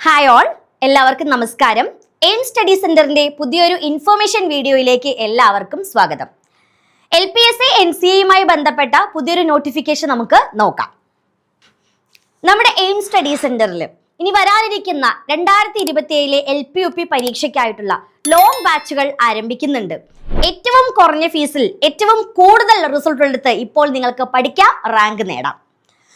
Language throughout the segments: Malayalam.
ഹായ് ഓൾ എല്ലാവർക്കും നമസ്കാരം. എയിം സ്റ്റഡി സെന്ററിന്റെ പുതിയൊരു ഇൻഫോർമേഷൻ വീഡിയോയിലേക്ക് എല്ലാവർക്കും സ്വാഗതം. L P S N C എയുമായി ബന്ധപ്പെട്ട പുതിയൊരു നോട്ടിഫിക്കേഷൻ നമുക്ക് നോക്കാം. നമ്മുടെ എയിം സ്റ്റഡി സെന്ററിൽ ഇനി വരാനിരിക്കുന്ന രണ്ടായിരത്തി ഇരുപത്തി ഏഴിലെ എൽ പി യു പി പരീക്ഷയ്ക്കായിട്ടുള്ള ലോങ് ബാച്ചുകൾ ആരംഭിക്കുന്നുണ്ട്. ഏറ്റവും കുറഞ്ഞ ഫീസിൽ ഏറ്റവും കൂടുതൽ റിസൾട്ട് എടുത്ത് ഇപ്പോൾ നിങ്ങൾക്ക് പഠിക്കാം റാങ്ക് നേടാം.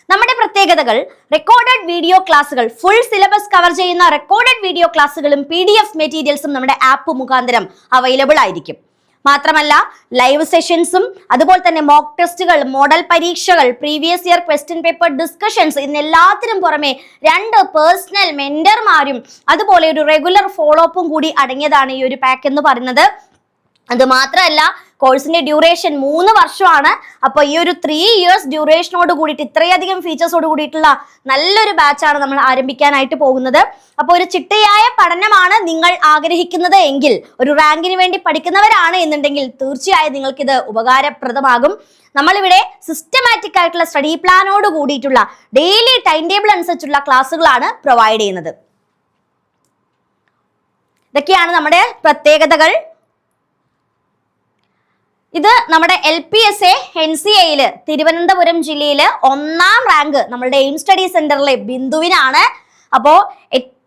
നമ്മുടെ പ്രത്യേകതകൾ റെക്കോർഡഡ് വീഡിയോ ക്ലാസ്സുകൾ ഫുൾ സിലബസ് കവർ ചെയ്യുന്ന റെക്കോർഡഡ് വീഡിയോ ക്ലാസ്സുകളും പി ഡി എഫ് മെറ്റീരിയൽസും നമ്മുടെ ആപ്പ് മുഖാന്തരം അവൈലബിൾ ആയിരിക്കും. മാത്രമല്ല ലൈവ് സെഷൻസും അതുപോലെ തന്നെ മോക്ക് ടെസ്റ്റുകൾ മോഡൽ പരീക്ഷകൾ previous year question paper discussions ഇതിനെല്ലാത്തിനും പുറമെ രണ്ട് പേഴ്സണൽ മെന്റർമാരും അതുപോലെ ഒരു റെഗുലർ ഫോളോ അപ്പും കൂടി അടങ്ങിയതാണ് ഈ ഒരു പാക്ക് എന്ന് പറയുന്നത്. അത് മാത്രമല്ല കോഴ്സിന്റെ ഡ്യൂറേഷൻ മൂന്ന് വർഷമാണ്. അപ്പോൾ ഈ ഒരു ത്രീ ഇയേഴ്സ് ഡ്യൂറേഷനോട് കൂടിയിട്ട് ഇത്രയധികം ഫീച്ചേഴ്സോട് കൂടിയിട്ടുള്ള നല്ലൊരു ബാച്ചാണ് നമ്മൾ ആരംഭിക്കാനായിട്ട് പോകുന്നത്. അപ്പോൾ ഒരു ചിട്ടയായ പഠനമാണ് നിങ്ങൾ ആഗ്രഹിക്കുന്നത് എങ്കിൽ ഒരു റാങ്കിന് വേണ്ടി പഠിക്കുന്നവരാണ് എന്നുണ്ടെങ്കിൽ തീർച്ചയായും നിങ്ങൾക്കിത് ഉപകാരപ്രദമാകും. നമ്മളിവിടെ സിസ്റ്റമാറ്റിക് ആയിട്ടുള്ള സ്റ്റഡി പ്ലാനോട് കൂടിയിട്ടുള്ള ഡെയിലി ടൈം ടേബിൾ അനുസരിച്ചുള്ള ക്ലാസ്സുകളാണ് പ്രൊവൈഡ് ചെയ്യുന്നത്. ഇതൊക്കെയാണ് നമ്മുടെ പ്രത്യേകതകൾ. ഇത് നമ്മുടെ L P S A N C എയിൽ തിരുവനന്തപുരം ജില്ലയിൽ ഒന്നാം റാങ്ക് നമ്മളുടെ എയിം സ്റ്റഡി സെന്ററിലെ ബിന്ദുവിനാണ്. അപ്പോ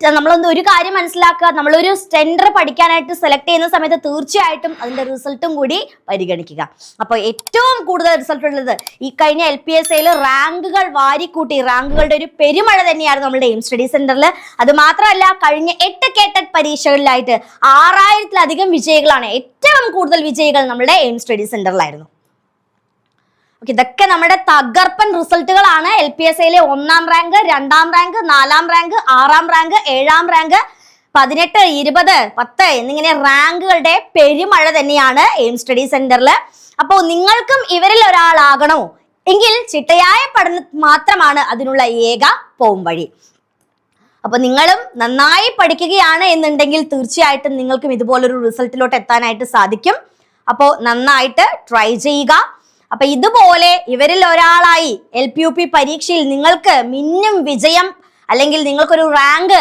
നമ്മളൊന്ന് ഒരു കാര്യം മനസ്സിലാക്കുക. നമ്മളൊരു സെന്റർ പഠിക്കാനായിട്ട് സെലക്ട് ചെയ്യുന്ന സമയത്ത് തീർച്ചയായിട്ടും അതിന്റെ റിസൾട്ടും കൂടി പരിഗണിക്കുക. അപ്പോൾ ഏറ്റവും കൂടുതൽ റിസൾട്ട് ഉള്ളത് ഈ കഴിഞ്ഞ എൽ പി എസ് എയിൽ റാങ്കുകൾ വാരിക്കൂട്ടി. റാങ്കുകളുടെ ഒരു പെരുമഴ തന്നെയായിരുന്നു നമ്മുടെ എയിം സ്റ്റഡി സെന്ററിൽ. അത് മാത്രമല്ല കഴിഞ്ഞ എട്ട് കേട്ടഡ് പരീക്ഷകളിലായിട്ട് ആറായിരത്തിലധികം വിജയികളാണ് ഏറ്റവും കൂടുതൽ വിജയികൾ നമ്മുടെ എയിം സ്റ്റഡി സെന്ററിലായിരുന്നു. ഇതൊക്കെ നമ്മുടെ തകർപ്പൻ റിസൾട്ടുകളാണ്. എൽ പി എസ് ഐയിലെ ഒന്നാം റാങ്ക് രണ്ടാം റാങ്ക് നാലാം റാങ്ക് ആറാം റാങ്ക് ഏഴാം റാങ്ക് പതിനെട്ട് ഇരുപത് പത്ത് എന്നിങ്ങനെ റാങ്കുകളുടെ പെരുമഴ തന്നെയാണ് എയിം സ്റ്റഡി സെന്ററിൽ അപ്പോൾ നിങ്ങൾക്കും ഇവരിൽ ഒരാളാകണോ? എങ്കിൽ ചിട്ടയായ പഠനം മാത്രമാണ് അതിനുള്ള ഏക പോം വഴി. അപ്പൊ നിങ്ങളും നന്നായി പഠിക്കുകയാണ് എന്നുണ്ടെങ്കിൽ തീർച്ചയായിട്ടും നിങ്ങൾക്കും ഇതുപോലൊരു റിസൾട്ടിലോട്ട് എത്താനായിട്ട് സാധിക്കും. അപ്പോൾ നന്നായിട്ട് ട്രൈ ചെയ്യുക. അപ്പൊ ഇതുപോലെ ഇവരിൽ ഒരാളായി എൽ പി യു പി പരീക്ഷയിൽ നിങ്ങൾക്ക് മിന്നും വിജയം അല്ലെങ്കിൽ നിങ്ങൾക്കൊരു റാങ്ക്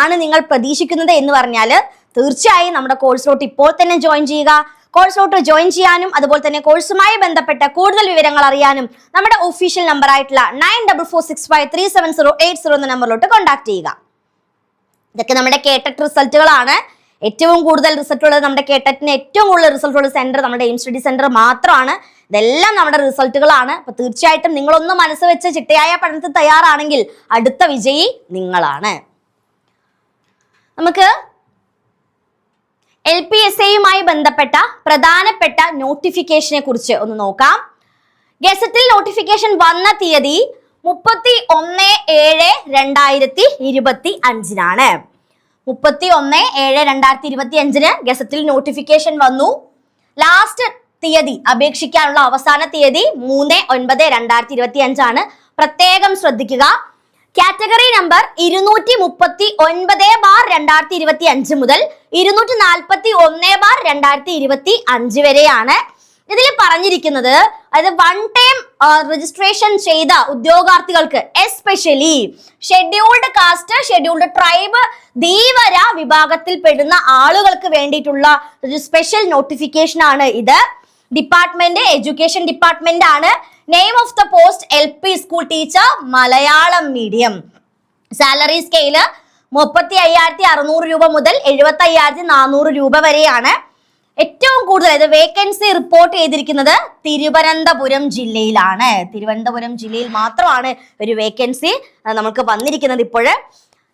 ആണ് നിങ്ങൾ പ്രതീക്ഷിക്കുന്നത് എന്ന് പറഞ്ഞാൽ തീർച്ചയായും നമ്മുടെ കോഴ്സിലോട്ട് ഇപ്പോൾ തന്നെ ജോയിൻ ചെയ്യുക. കോഴ്സിലോട്ട് ജോയിൻ ചെയ്യാനും അതുപോലെ തന്നെ കോഴ്സുമായി ബന്ധപ്പെട്ട കൂടുതൽ വിവരങ്ങൾ അറിയാനും നമ്മുടെ ഒഫീഷ്യൽ നമ്പർ ആയിട്ടുള്ള nine double four six five three seven zero eight zero എന്ന നമ്പറിലോട്ട് കോൺടാക്ട് ചെയ്യുക. ഇതൊക്കെ നമ്മുടെ കേട്ടറ്റ് റിസൾട്ടുകളാണ് ഏറ്റവും കൂടുതൽ റിസൾട്ട് ഉള്ളത് നമ്മുടെ കേട്ടറ്റിന് ഏറ്റവും കൂടുതൽ റിസൾട്ട് ഉള്ള സെന്റർ നമ്മുടെ എയിം സ്റ്റഡി സെന്റർ മാത്രമാണ്. ഇതെല്ലാം നമ്മുടെ റിസൾട്ടുകളാണ്. അപ്പൊ തീർച്ചയായിട്ടും നിങ്ങളൊന്ന് മനസ്സ് വെച്ച് ചിട്ടയായ പഠനത്തിൽ തയ്യാറാണെങ്കിൽ അടുത്ത വിജയി നിങ്ങളാണ്. നമുക്ക് എൽ പി എസ് എയുമായി ബന്ധപ്പെട്ട പ്രധാനപ്പെട്ട നോട്ടിഫിക്കേഷനെ കുറിച്ച് ഒന്ന് നോക്കാം. ഗസറ്റിൽ നോട്ടിഫിക്കേഷൻ വന്ന തീയതി മുപ്പത്തി ഒന്ന് ഏഴ് രണ്ടായിരത്തി ഇരുപത്തി അഞ്ചിനാണ് മുപ്പത്തി ഒന്ന് ഏഴ് രണ്ടായിരത്തി ഇരുപത്തി അഞ്ചിന് ഗസറ്റിൽ നോട്ടിഫിക്കേഷൻ വന്നു. ലാസ്റ്റ് തീയതി അപേക്ഷിക്കാനുള്ള അവസാന തീയതി മൂന്ന് ഒൻപത് രണ്ടായിരത്തി ഇരുപത്തി അഞ്ചാണ് പ്രത്യേകം ശ്രദ്ധിക്കുക. കാറ്റഗറി നമ്പർ ഇരുന്നൂറ്റി മുപ്പത്തി ഒൻപത് ബാർ രണ്ടായിരത്തി ഇരുപത്തി അഞ്ച് മുതൽ ഇരുന്നൂറ്റി നാൽപ്പത്തി ഒന്ന് ബാർ രണ്ടായിരത്തി ഇരുപത്തി അഞ്ച് വരെയാണ്. ഇതിൽ പറഞ്ഞിരിക്കുന്നത് അതായത് വൺ ടൈം രജിസ്ട്രേഷൻ ചെയ്ത ഉദ്യോഗാർത്ഥികൾക്ക് especially scheduled caste scheduled tribe Dheevara വിഭാഗത്തിൽ പെടുന്ന ആളുകൾക്ക് വേണ്ടിയിട്ടുള്ള ഒരു സ്പെഷ്യൽ നോട്ടിഫിക്കേഷൻ ആണ് ഇത്. ഡിപ്പാർട്ട്മെന്റ് എഡ്യൂക്കേഷൻ ഡിപ്പാർട്ട്മെന്റ് ആണ്. Name of the post L P school teacher Malayalam medium salary scale മുപ്പത്തി അയ്യായിരത്തി അറുന്നൂറ് രൂപ മുതൽ എഴുപത്തി അയ്യായിരത്തി നാനൂറ് രൂപ വരെയാണ്. ഏറ്റവും കൂടുതൽ അതായത് വേക്കൻസി റിപ്പോർട്ട് ചെയ്തിരിക്കുന്നത് തിരുവനന്തപുരം ജില്ലയിലാണ്. തിരുവനന്തപുരം ജില്ലയിൽ മാത്രമാണ് ഒരു വേക്കൻസി നമുക്ക് വന്നിരിക്കുന്നത് ഇപ്പോഴ്.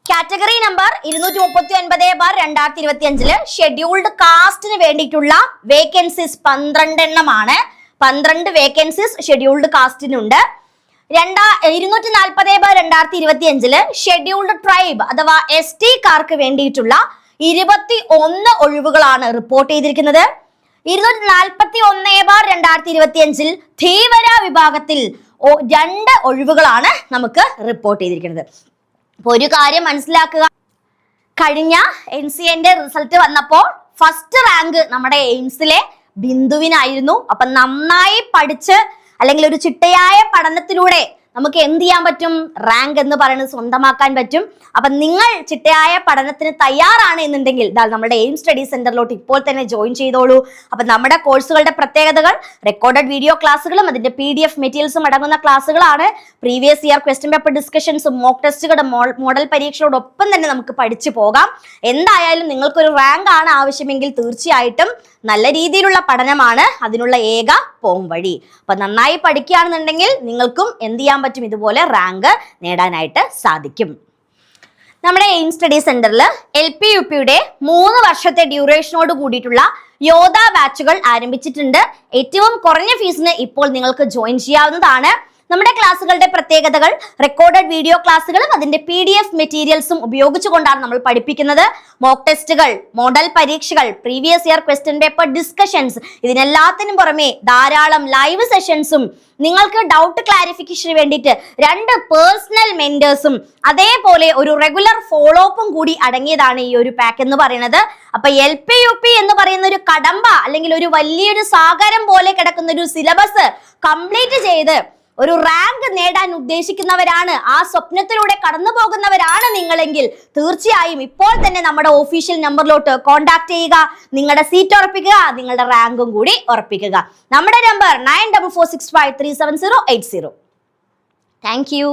കാറ്റഗറി നമ്പർ ഇരുന്നൂറ്റി മുപ്പത്തി ഒൻപത് ബാർ രണ്ടായിരത്തി ഇരുപത്തി അഞ്ചിൽ ഷെഡ്യൂൾഡ് കാസ്റ്റിന് വേണ്ടിയിട്ടുള്ള വേക്കൻസീസ് പന്ത്രണ്ട് എണ്ണമാണ് പന്ത്രണ്ട് വേക്കൻസീസ് ഷെഡ്യൂൾഡ് കാസ്റ്റിനുണ്ട് രണ്ടാ ഇരുന്നൂറ്റി നാൽപ്പത് ബാർ രണ്ടായിരത്തി ഇരുപത്തി അഞ്ചിൽ ഷെഡ്യൂൾഡ് ട്രൈബ് അഥവാ എസ് ടി കാർക്ക് വേണ്ടിയിട്ടുള്ള ഇരുപത്തി ഒന്ന് ഒഴിവുകളാണ് റിപ്പോർട്ട് ചെയ്തിരിക്കുന്നത്. ഇരുന്നൂറ്റി നാൽപ്പത്തി ഒന്ന് ബാർ രണ്ടായിരത്തി ഇരുപത്തി അഞ്ചിൽ ധീവര വിഭാഗത്തിൽ രണ്ട് ഒഴിവുകളാണ് നമുക്ക് റിപ്പോർട്ട് ചെയ്തിരിക്കുന്നത്. അപ്പൊ ഒരു കാര്യം മനസ്സിലാക്കുക. കഴിഞ്ഞ എൻ സി എന്റെ റിസൾട്ട് വന്നപ്പോൾ ഫസ്റ്റ് റാങ്ക് നമ്മുടെ എയിംസിലെ ബിന്ദുവിനായിരുന്നു. അപ്പൊ നന്നായി പഠിച്ച് അല്ലെങ്കിൽ ഒരു ചിട്ടയായ പഠനത്തിലൂടെ നമുക്ക് എന്ത് ചെയ്യാൻ പറ്റും? റാങ്ക് എന്ന് പറയുന്നത് സ്വന്തമാക്കാൻ പറ്റും. അപ്പൊ നിങ്ങൾ ചിട്ടയായ പഠനത്തിന് തയ്യാറാണ് എന്നുണ്ടെങ്കിൽ ദാ നമ്മുടെ എയിം സ്റ്റഡി സെന്ററിലോട്ട് ഇപ്പോൾ തന്നെ ജോയിൻ ചെയ്തോളൂ. അപ്പൊ നമ്മുടെ കോഴ്സുകളുടെ പ്രത്യേകതകൾ റെക്കോർഡഡ് വീഡിയോ ക്ലാസ്സുകളും അതിന്റെ പി ഡി എഫ് മെറ്റീരിയൽസും അടങ്ങുന്ന ക്ലാസ്സുകളാണ് പ്രീവിയസ് ഇയർ ക്വസ്റ്റ്യൻ പേപ്പർ ഡിസ്കഷൻസും മോക്ക് ടെസ്റ്റുകളുടെ മോഡൽ പരീക്ഷയോടൊപ്പം തന്നെ നമുക്ക് പഠിച്ചു പോകാം. എന്തായാലും നിങ്ങൾക്കൊരു റാങ്ക് ആണ് ആവശ്യമെങ്കിൽ തീർച്ചയായിട്ടും നല്ല രീതിയിലുള്ള പഠനമാണ് അതിനുള്ള ഏക പോം വഴി. അപ്പൊ നന്നായി പഠിക്കുകയാണെന്നുണ്ടെങ്കിൽ നിങ്ങൾക്കും എന്ത് ചെയ്യാൻ പറ്റും? ഇതുപോലെ റാങ്ക് നേടാനായിട്ട് സാധിക്കും. നമ്മുടെ എയിം സ്റ്റഡി സെന്ററിൽ എൽ പി യു പിയുടെ മൂന്ന് വർഷത്തെ ഡ്യൂറേഷനോട് കൂടിയിട്ടുള്ള യോധ ബാച്ചുകൾ ആരംഭിച്ചിട്ടുണ്ട്. ഏറ്റവും കുറഞ്ഞ ഫീസിന് ഇപ്പോൾ നിങ്ങൾക്ക് ജോയിൻ ചെയ്യാവുന്നതാണ്. നമ്മുടെ ക്ലാസ്സുകളുടെ പ്രത്യേകതകൾ റെക്കോർഡഡ് വീഡിയോ ക്ലാസ്സുകളും അതിന്റെ പി ഡി എഫ് മെറ്റീരിയൽസും ഉപയോഗിച്ചുകൊണ്ടാണ് നമ്മൾ പഠിപ്പിക്കുന്നത്. മോക്ക് ടെസ്റ്റുകൾ മോഡൽ പരീക്ഷകൾ previous year question paper discussions ഇതിനെല്ലാത്തിനും പുറമെ ധാരാളം ലൈവ് സെഷൻസും നിങ്ങൾക്ക് ഡൗട്ട് ക്ലാരിഫിക്കേഷന് വേണ്ടിയിട്ട് രണ്ട് പേഴ്സണൽ മെന്റേഴ്സും അതേപോലെ ഒരു റെഗുലർ ഫോളോ അപ്പും കൂടി അടങ്ങിയതാണ് ഈ ഒരു പാക്ക് എന്ന് പറയുന്നത്. അപ്പൊ എൽ പി യു പി എന്ന് പറയുന്ന ഒരു കടമ്പ അല്ലെങ്കിൽ ഒരു വലിയൊരു സാഗരം പോലെ കിടക്കുന്ന ഒരു സിലബസ് കംപ്ലീറ്റ് ചെയ്ത് ഒരു റാങ്ക് നേടാൻ ഉദ്ദേശിക്കുന്നവരാണ്. ആ സ്വപ്നത്തിലൂടെ കടന്നു പോകുന്നവരാണ് നിങ്ങളെങ്കിൽ തീർച്ചയായും ഇപ്പോൾ തന്നെ നമ്മുടെ ഒഫീഷ്യൽ നമ്പറിലോട്ട് കോൺടാക്ട് ചെയ്യുക നിങ്ങളുടെ സീറ്റ് ഉറപ്പിക്കുക നിങ്ങളുടെ റാങ്കും കൂടി ഉറപ്പിക്കുക. നമ്മുടെ number nine double four six five three seven zero eight zero thank you